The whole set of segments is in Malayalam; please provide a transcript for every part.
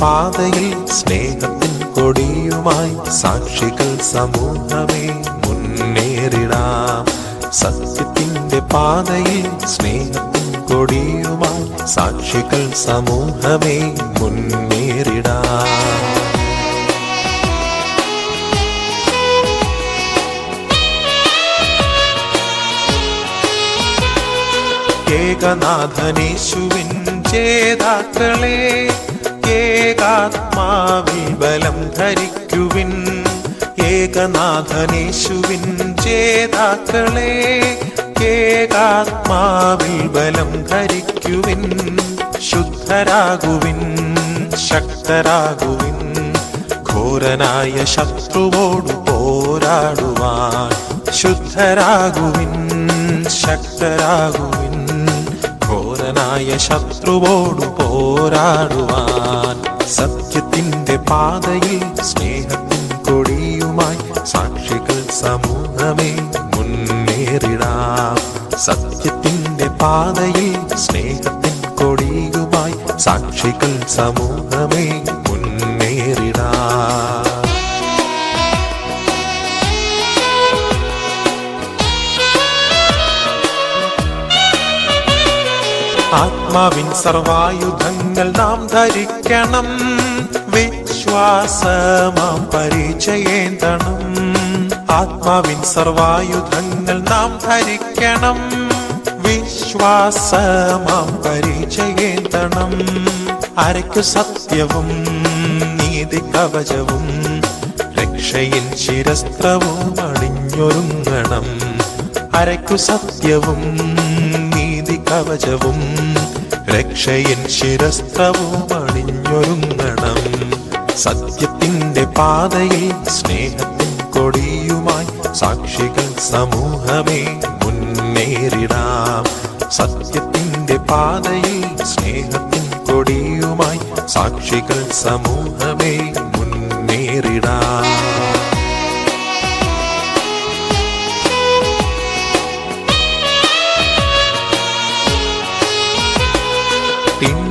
പാതയിൽ സ്നേഹത്തിൻ കൊടിയുമായി സാക്ഷികൾ സമൂഹമേ മുന്നേറിടാം. സത്യത്തിന്റെ പാതയിൽ സ്നേഹത്തിൻ കൊടിയുമായി സാക്ഷികൾ സമൂഹമേ മുന്നേറിടാം. ഏകനാഥനേശുവിൻ ചേതാക്കളെ ഏകാത്മാവിൽ ബലം ധരിക്കുവിൻ ഏകനാഥനേശുവിൻ ചേതാക്കളെ ഏകാത്മാവിൽ ബലം ധരിക്കുവിൻ ശുദ്ധരാകുവിൻ ശക്തരാകുവിൻ ഘോരനായ ശത്രുവോട് പോരാടുവാൻ ശുദ്ധരാകുവിൻ ശക്തരാകുവിൻ ഘോരനായ ശത്രുവോട് പോരാടുവാൻ. സത്യത്തിന്റെ പാതയിൽ സ്നേഹത്തിൻ കൊടിയുമായി സാക്ഷികൾ സമൂഹമേ മുന്നേറിടാം. സത്യത്തിന്റെ പാതയിൽ സ്നേഹത്തിൻ കൊടിയുമായി സാക്ഷികൾ സമൂഹമേ മുന്നേറിടാം ആത്മാവിൻ സർവായുധങ്ങൾ നാം ധരിക്കണം. വിശ്വാസമാം പരിചയേന്തണം. ആത്മാവിൻ സർവായുധങ്ങൾ നാം ധരിക്കണം. വിശ്വാസമാം പരിചയേന്തണം. അരയ്ക്കു സത്യവും നീതി കവചവും രക്ഷയിൻ ശിരസ്ത്രവും അണിഞ്ഞൊരുങ്ങണം. അരയ്ക്കു സത്യവും കവചവും രക്ഷയിൻ ശിരസ്ത്രവും അണിഞ്ഞൊരുങ്ങണം. സത്യത്തിന്റെ പാതയിൽ സ്നേഹത്തിൻ കൊടിയുമായി സാക്ഷികൾ സമൂഹമേ മുന്നേറിടാം. സത്യത്തിന്റെ പാതയിൽ സ്നേഹത്തിൻ കൊടിയുമായി സാക്ഷികൾ സമൂഹമേ മുന്നേറിടാം.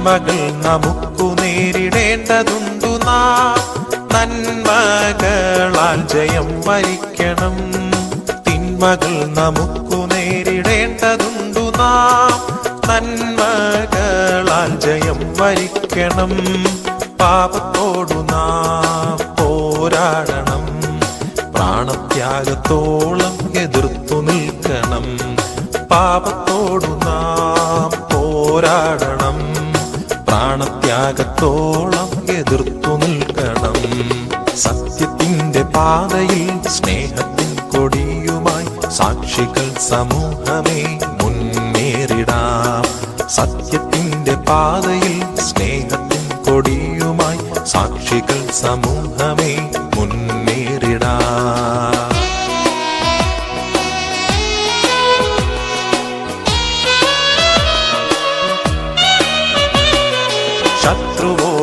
തിന്മകൾ നമുക്കു നേരിടേണ്ടതുണ്ടു നാം. നന്മകളാൽ ജയം വരിക്കണം. തിന്മകൾ നമുക്കു നേരിടേണ്ടതുണ്ടു നാം. നന്മകളാൽ ജയം വരിക്കണം. പാപത്തോടു നാം പോരാടണം. പ്രാണത്യാഗത്തോളം എതിർത്തു നിൽക്കണം. പാപത്തോടു നാം പോരാടണം. പ്രാണത്യാഗത്തോളം എതിർത്തു നിൽക്കണം. സത്യത്തിന്റെ പാതയിൽ സ്നേഹത്തിൻ കൊടിയുമായി സാക്ഷികൾ സമൂഹമേ മുന്നേറിടാം. സത്യത്തിന്റെ പാതയിൽ സ്നേഹത്തിൻ കൊടിയുമായി സാക്ഷികൾ സമൂഹമേ മുന്നേറിടാം.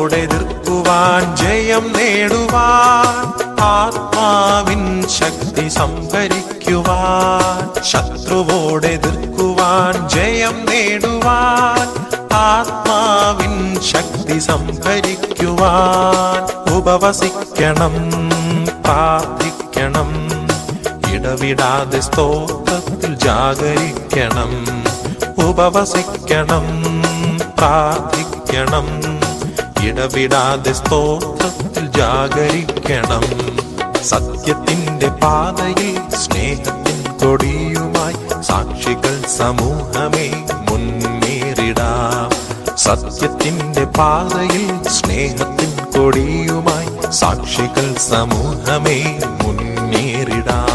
ശത്രുവോടെതിർക്കുവാൻ ജയം നേടുവാൻ ആത്മാവിൻ ശക്തി സംഭരിക്കുവാൻ ശത്രുവോടെതിർക്കുവാൻ ജയം നേടുവാൻ ആത്മാവിൻ ശക്തി സംഭരിക്കുവാൻ ഉപവസിക്കണം പ്രാർത്ഥിക്കണം ഇടവിടാതെ സ്തോത്രത്തിൽ ജാഗരിക്കണം ഉപവസിക്കണം പ്രാർത്ഥിക്കണം. ഇടവിടാതെ സ്തോത്രത്തിൽ ജാഗരിക്കണം. സത്യത്തിന്റെ പാതയിൽ സ്നേഹത്തിൻ കൊടിയുമായി സാക്ഷികൾ സമൂഹമേ മുന്നേറിടാം സത്യത്തിന്റെ പാതയിൽ സ്നേഹത്തിൻ കൊടിയുമായി സാക്ഷികൾ സമൂഹമേ മുന്നേറിടാം